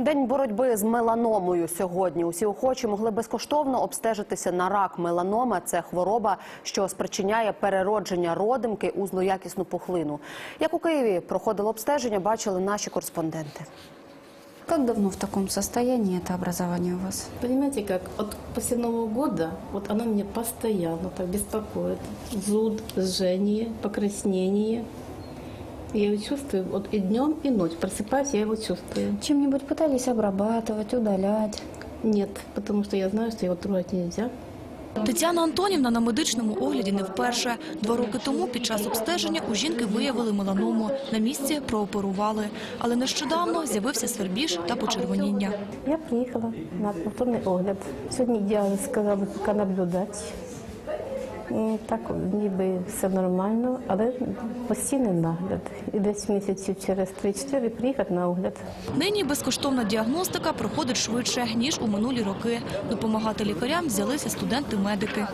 День боротьби з меланомою сьогодні. Усі охочі могли безкоштовно обстежитися на рак. Меланома це хвороба, що спричиняє переродження родимки у злоякісну пухлину. Як у Києві проходило обстеження, бачили наші кореспонденти. Как давно в таком состоянии это образование у вас? Понимаете, как от после Нового года вот оно меня постоянно так беспокоит. Зуд, жжение, покраснение. Я его чувствую вот и днем, и ночью. Просыпаюсь, я его чувствую. Чем-нибудь пытались обрабатывать, удалять? Нет, потому что я знаю, что его трогать нельзя. Тетяна Антонівна на медичному огляді не вперше. Два роки тому під час обстеження у жінки виявили меланому. На місці прооперували. Але нещодавно з'явився свербіж та почервоніння. Я приїхала на повторний огляд. Сьогодні діагноз сказали, поки наблюдати. М, Так, ніби все нормально, але постійний нагляд. І десь місяців через 3-4 приїхати на огляд. Нині безкоштовна діагностика проходить швидше, ніж у минулі роки. Допомагати лікарям взялися студенти-медики.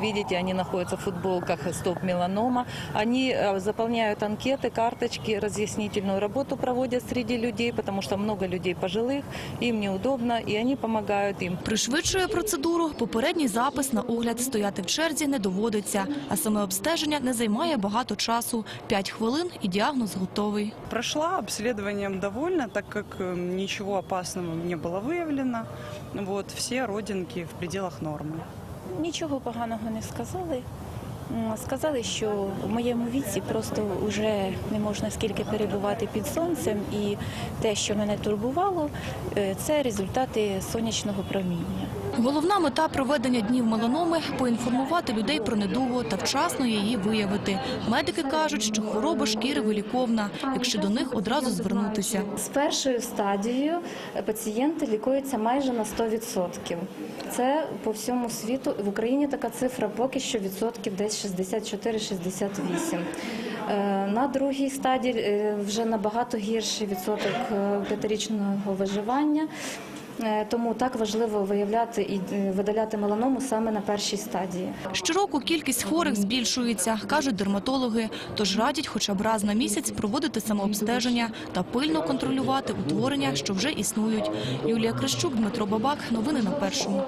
Видите, они находятся в футболках «Стоп меланома». Они э, заполняют анкеты, карточки, разъяснительную работу проводят среди людей, потому что много людей пожилых, им неудобно, и они помогают им. Пришвидшує процедуру. Попередній запис на огляд стояти в черзі не доводиться, а саме обстеження не займає багато часу. П'ять хвилин і діагноз готовий. Прошла обследованием довольна, так как э, ничего опасного не было выявлено. Вот, все родинки в пределах нормы. Нічого поганого не сказали. М, Сказали, що в моєму віці просто вже не можна скільки перебувати під сонцем, і те, що мене турбувало, е, це результати сонячного проміння. Головна мета проведення днів меланоми – поінформувати людей про недугу та вчасно її виявити. Медики кажуть, що хвороба шкіри виліковна, якщо до них одразу звернутися. З першою стадією пацієнти лікуються майже на 100%. Це по всьому світу. В Україні така цифра поки що відсотків десь 64-68. Е, На другій стадії е, вже набагато гірший відсоток е, п'ятирічного виживання. Е, Тому так важливо виявляти і е, видаляти меланому саме на першій стадії. Щороку кількість хворих збільшується, кажуть дерматологи. Тож радять хоча б раз на місяць проводити самообстеження та пильно контролювати утворення, що вже існують. Юлія Крищук, Дмитро Бабак. Новини на першому.